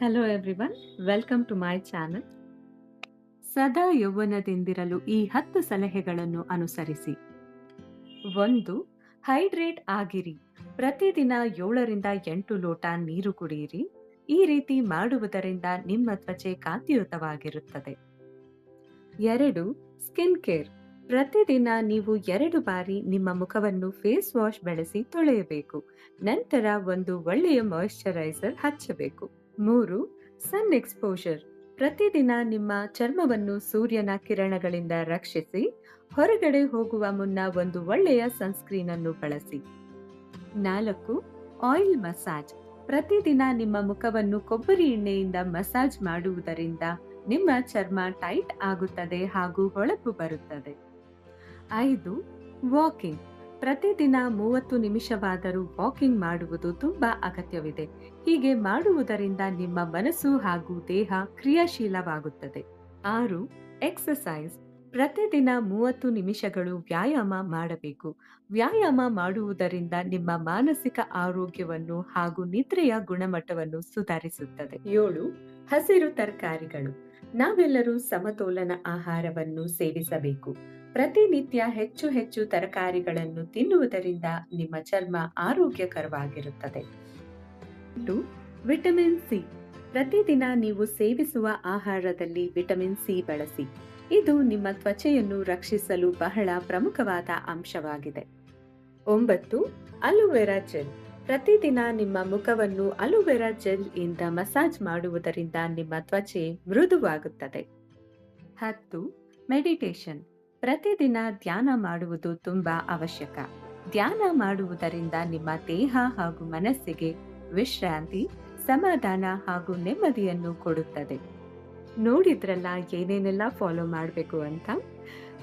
Hello everyone welcome to my channel ಸದಾ ಯೌವನದಿಂದಿರಲು ಈ ಹತ್ತು ಸಲಹೆಗಳನ್ನು ಅನುಸರಿಸಿ. ಒಂದು, ಹೈಡ್ರೇಟ್ ಆಗಿರಿ. ಪ್ರತಿದಿನ ಏಳರಿಂದ ಎಂಟು ಲೋಟ ನೀರು ಕುಡಿಯಿರಿ. ಈ ರೀತಿ ಮಾಡುವುದರಿಂದ ನಿಮ್ಮ ತ್ವಚೆ ಕಾಂತಿಯುತವಾಗಿರುತ್ತದೆ. ಎರಡು, ಸ್ಕಿನ್ ಕೇರ್. ಪ್ರತಿದಿನ ನೀವು ಎರಡು ಬಾರಿ ನಿಮ್ಮ ಮುಖವನ್ನು ಫೇಸ್ ವಾಶ್ ಬಳಸಿ ತೊಳೆಯಬೇಕು. ನಂತರ ಒಂದು ಒಳ್ಳೆಯ ಮಾಯಿಶ್ಚರೈಸರ್ ಹಚ್ಚಬೇಕು. ಮೂರು, ಸನ್ ಎಕ್ಸ್ಪೋಷರ್. ಪ್ರತಿದಿನ ನಿಮ್ಮ ಚರ್ಮವನ್ನು ಸೂರ್ಯನ ಕಿರಣಗಳಿಂದ ರಕ್ಷಿಸಿ, ಹೊರಗಡೆ ಹೋಗುವ ಮುನ್ನ ಒಂದು ಒಳ್ಳೆಯ ಸನ್ಸ್ಕ್ರೀನ್ ಅನ್ನು ಬಳಸಿ. ನಾಲ್ಕು, ಆಯಿಲ್ ಮಸಾಜ್. ಪ್ರತಿದಿನ ನಿಮ್ಮ ಮುಖವನ್ನು ಕೊಬ್ಬರಿ ಎಣ್ಣೆಯಿಂದ ಮಸಾಜ್ ಮಾಡುವುದರಿಂದ ನಿಮ್ಮ ಚರ್ಮ ಟೈಟ್ ಆಗುತ್ತದೆ ಹಾಗೂ ಹೊಳಪು ಬರುತ್ತದೆ. ಐದು, ವಾಕಿಂಗ್. ಪ್ರತಿದಿನ ಮೂವತ್ತು ನಿಮಿಷವಾದರೂ ವಾಕಿಂಗ್ ಮಾಡುವುದು ತುಂಬಾ ಅಗತ್ಯವಿದೆ. ಹೀಗೆ ಮಾಡುವುದರಿಂದ ನಿಮ್ಮ ಮನಸ್ಸು ಹಾಗೂ ದೇಹ ಕ್ರಿಯಾಶೀಲವಾಗುತ್ತದೆ. ಆರು ಎಕ್ಸಸೈಸ್ ಪ್ರತಿದಿನ ಮೂವತ್ತು ನಿಮಿಷಗಳು ವ್ಯಾಯಾಮ ಮಾಡಬೇಕು. ವ್ಯಾಯಾಮ ಮಾಡುವುದರಿಂದ ನಿಮ್ಮ ಮಾನಸಿಕ ಆರೋಗ್ಯವನ್ನು ಹಾಗೂ ನಿದ್ರೆಯ ಗುಣಮಟ್ಟವನ್ನು ಸುಧಾರಿಸುತ್ತದೆ. ಏಳು, ಹಸಿರು ತರಕಾರಿಗಳು. ನಾವೆಲ್ಲರೂ ಸಮತೋಲನ ಆಹಾರವನ್ನು ಸೇವಿಸಬೇಕು. ಪ್ರತಿನಿತ್ಯ ಹೆಚ್ಚು ಹೆಚ್ಚು ತರಕಾರಿಗಳನ್ನು ತಿನ್ನುವುದರಿಂದ ನಿಮ್ಮ ಚರ್ಮ ಆರೋಗ್ಯಕರವಾಗಿರುತ್ತದೆ. Vitamin C. ಪ್ರತಿದಿನ ನೀವು ಸೇವಿಸುವ ಆಹಾರದಲ್ಲಿ ವಿಟಮಿನ್ ಸಿ ಬಳಸಿ. ಇದು ನಿಮ್ಮ ತ್ವಚೆಯನ್ನು ರಕ್ಷಿಸಲು ಬಹಳ ಪ್ರಮುಖವಾದ ಅಂಶವಾಗಿದೆ. ಒಂಬತ್ತು, ಅಲೋವೆರಾ ಜೆಲ್. ಪ್ರತಿದಿನ ನಿಮ್ಮ ಮುಖವನ್ನು ಅಲೋವೆರಾ ಜೆಲ್ ಇಂದ ಮಸಾಜ್ ಮಾಡುವುದರಿಂದ ನಿಮ್ಮ ತ್ವಚೆ ಮೃದುವಾಗುತ್ತದೆ. ಹತ್ತು, ಮೆಡಿಟೇಷನ್. ಪ್ರತಿದಿನ ಧ್ಯಾನ ಮಾಡುವುದು ತುಂಬಾ ಅವಶ್ಯಕ. ಧ್ಯಾನ ಮಾಡುವುದರಿಂದ ನಿಮ್ಮ ದೇಹ ಹಾಗೂ ಮನಸ್ಸಿಗೆ ವಿಶ್ರಾಂತಿ, ಸಮಾಧಾನ ಹಾಗೂ ನೆಮ್ಮದಿಯನ್ನು ಕೊಡುತ್ತದೆ. ನೋಡಿದ್ರಲ್ಲ ಏನೇನೆಲ್ಲ ಫಾಲೋ ಮಾಡಬೇಕು ಅಂತ?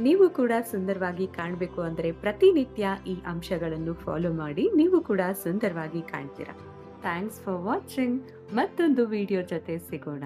ನೀವು ಕೂಡ ಸುಂದರವಾಗಿ ಕಾಣಬೇಕು ಅಂದರೆ ಪ್ರತಿನಿತ್ಯ ಈ ಅಂಶಗಳನ್ನು ಫಾಲೋ ಮಾಡಿ ನೀವು ಕೂಡ ಸುಂದರವಾಗಿ ಕಾಣ್ತೀರಾ. Thanks for watching. ಮತ್ತೊಂದು ವಿಡಿಯೋ ಜೊತೆ ಸಿಗೋಣ.